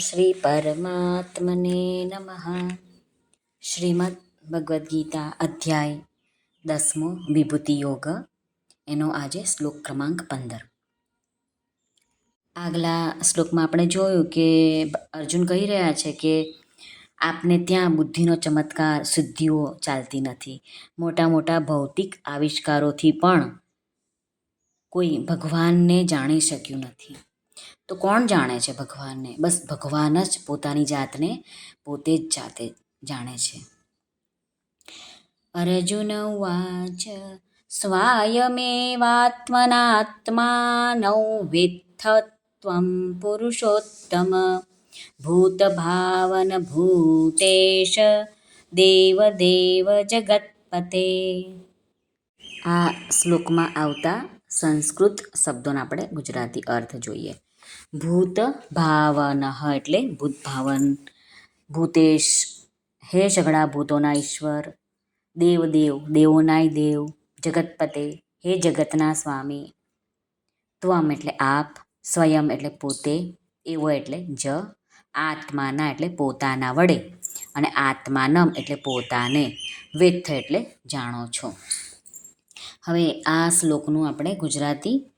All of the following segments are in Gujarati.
શ્રી પરમાત્મને નમઃ શ્રીમદ ભગવદ્ ગીતા અધ્યાય દસમો વિભૂતિ યોગ એનો આજે શ્લોક ક્રમાંક પંદર. આગલા શ્લોકમાં આપણે જોયું કે અર્જુન કહી રહ્યા છે કે આપને ત્યાં બુદ્ધિનો ચમત્કાર સિદ્ધિઓ ચાલતી નથી. મોટા મોટા ભૌતિક આવિષ્કારોથી પણ કોઈ ભગવાનને જાણી શક્યું નથી. તો કોણ જાણે છે ભગવાનને? બસ ભગવાન જ પોતાની જાતને પોતે જ જાતે જાણે છે. અર્જુન ઉવાચ, સ્વાયમેવાત્મનાત્માનૌ વિત્થ ત્વં પુરુષોત્તમ ભૂતભાવન ભૂતેશ દેવદેવ જગતપતે. આ શ્લોકમાં આવતા સંસ્કૃત શબ્દોનો આપણે ગુજરાતી અર્થ જોઈએ. ભૂત ભાવન એટલે ભૂત ભાવન, ભૂતેશ, હે સઘળા ભૂતોના ઈશ્વર દેવદેવ દેવોનાય દેવ, જગતપતે, હે જગતના સ્વામી. ત્વમ એટલે આપ, સ્વયં એટલે પોતે, એવો એટલે જ, આત્માના એટલે પોતાના વડે, અને આત્માનમ એટલે પોતાને. વેથ એટલે જાણો છો. હવે આ શ્લોકનું આપણે ગુજરાતી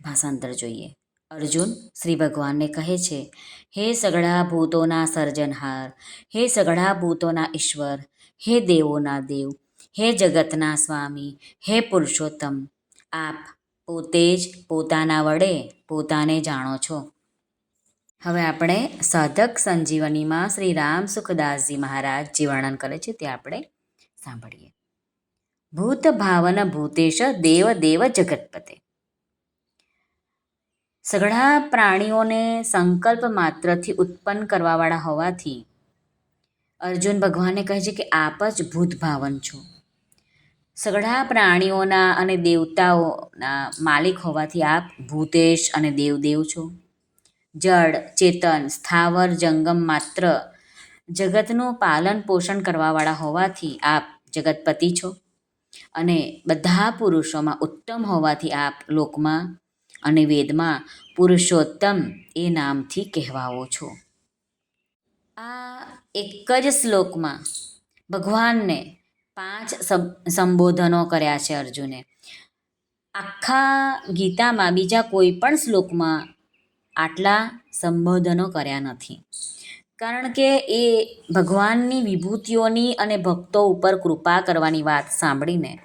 ભાષાંતર જોઈએ. અર્જુન શ્રી ભગવાનને કહે છે, હે સઘળા ભૂતોના સર્જનહાર, હે સઘળા ભૂતોના ઈશ્વર, હે દેવોના દેવ, હે જગતના સ્વામી, હે પુરુષોત્તમ, આપ પોતે જ પોતાના વડે પોતાને જાણો છો. હવે આપણે સાધક સંજીવનીમાં શ્રી રામ સુખદાસજી મહારાજ જે વર્ણન કરે છે તે આપણે સાંભળીએ. ભૂત ભાવન ભૂતેશ દેવ દેવ જગતપતે. સઘળા પ્રાણીઓને સંકલ્પ માત્રથી ઉત્પન્ન કરવાવાળા હોવાથી અર્જુન ભગવાને કહે છે કે આપ જ ભૂત ભાવન છો. સઘળા પ્રાણીઓના અને દેવતાઓના માલિક હોવાથી આપ ભૂતેશ અને દેવદેવ છો. જળ, ચેતન, સ્થાવર, જંગમ માત્ર જગતનું પાલન પોષણ કરવાવાળા હોવાથી આપ જગતપતિ છો. અને બધા પુરુષોમાં ઉત્તમ હોવાથી આપ લોકમાં અને વેદમાં પુરુષોત્તમ એ નામથી કહેવાઓ છો. આ એક જ શ્લોકમાં ભગવાનને પાંચ સંબોધનો કર્યા છે અર્જુને. આખા ગીતામાં બીજા કોઈ પણ શ્લોકમાં આટલા સંબોધનો કર્યા નથી. કારણ કે એ ભગવાનની વિભૂતિઓની અને ભક્તો ઉપર કૃપા કરવાની વાત સાંભળીને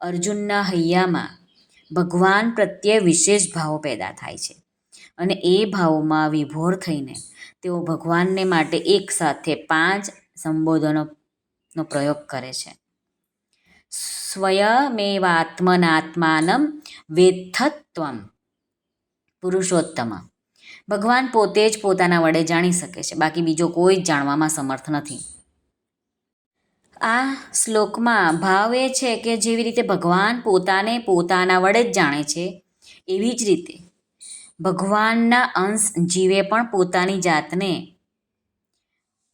અર્જુનના હૈયામાં ભગવાન પ્રત્યે વિશેષ ભાવો પેદા થાય છે. અને એ ભાવોમાં વિભોર થઈને તેઓ ભગવાનને માટે એક સાથે પાંચ સંબોધનોનો પ્રયોગ કરે છે. સ્વયમેવાત્મનાત્માનમ વેથત્વમ પુરુષોત્તમ ભગવાન પોતે જ પોતાના વડે જાણી શકે છે. બાકી બીજો કોઈ જ જાણવામાં સમર્થ નથી. આ શ્લોકમાં ભાવ એ છે કે જેવી રીતે ભગવાન પોતાને પોતાના વડે જ જાણે છે, એવી જ રીતે ભગવાનના અંશ જીવે પણ પોતાની જાતને,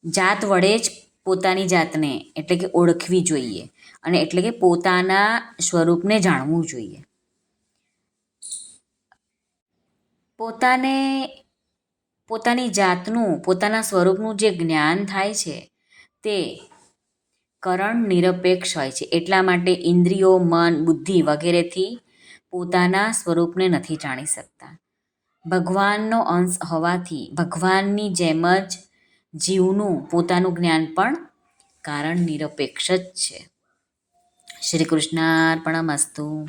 જાત વડે જ પોતાની જાતને એટલે કે ઓળખવી જોઈએ અને એટલે કે પોતાના સ્વરૂપને જાણવું જોઈએ. પોતાને પોતાની જાતનું, પોતાના સ્વરૂપનું જે જ્ઞાન થાય છે, તે કરણ નિરપેક્ષ હોય છે. એટલા માટે ઇન્દ્રિયો, મન, બુદ્ધિ વગેરેથી પોતાના સ્વરૂપને નથી જાણી શકતા. ભગવાનનો અંશ હોવાથી ભગવાનની જેમ જ જીવનું, પોતાનું જ્ઞાન પણ કારણ નિરપેક્ષ જ છે. શ્રી કૃષ્ણાર્પણમસ્તુ.